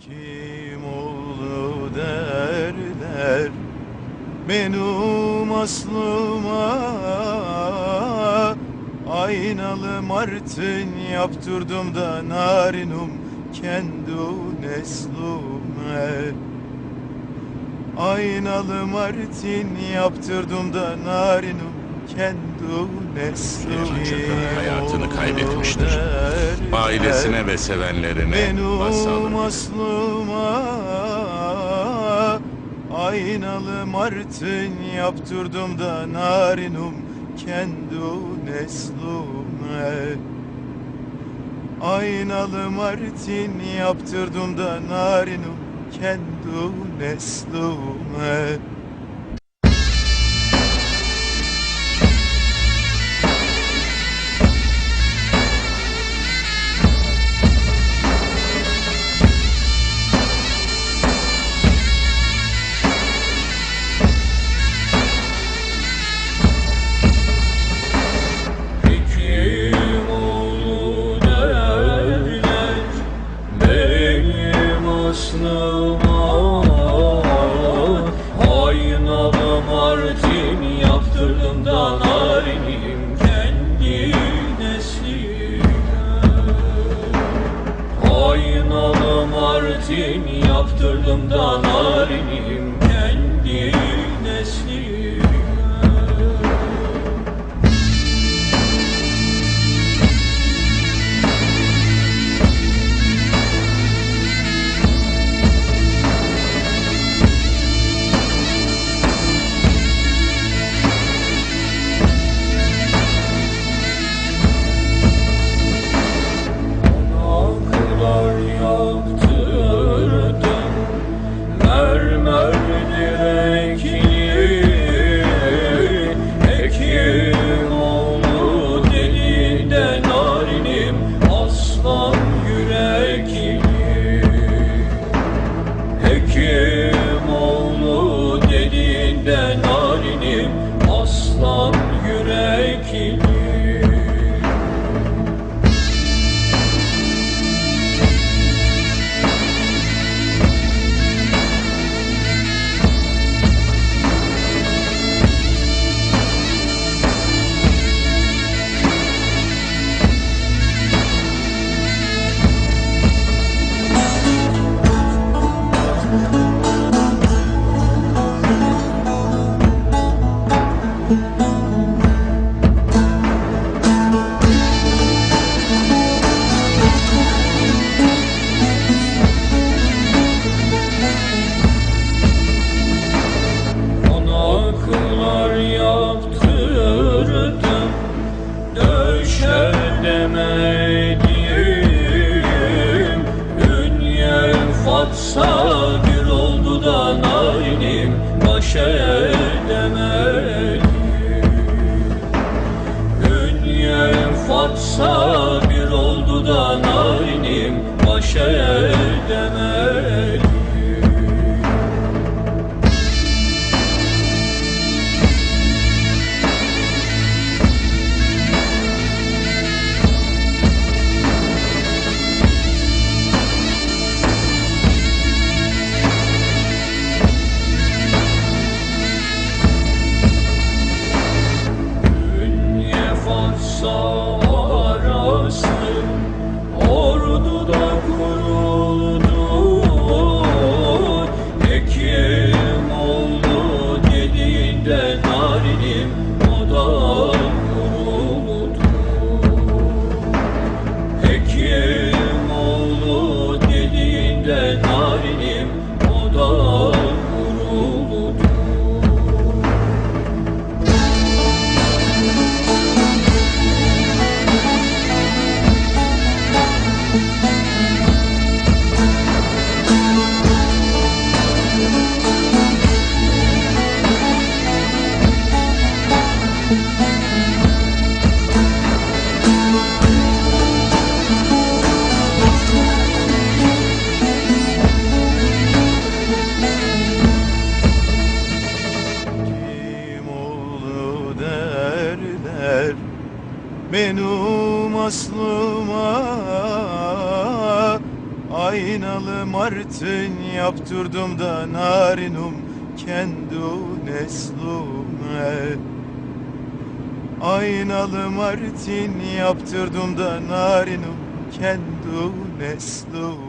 Kim oğlu derler. Benim aslıma Aynalı martın yaptırdım da narinum kendi neslume Aynalı martin yaptırdım da narinum Çakır hayatını kaybetmiştir. Ailesine ve sevenlerine benim başsağlığı. aslıma Aynalı martın yaptırdım da narinum kendi neslume Aynalı martin yaptırdım da narinum kendi neslume Aynalı martin yaptırdım da narinim kendi neslime Edemedim Ünye fatsa bir oldu da narinim Baş edemedim benim aslıma Aynalı martın yaptırdım da narinum kendu neslume Aynalı martin yaptırdım da narinum kendu neslume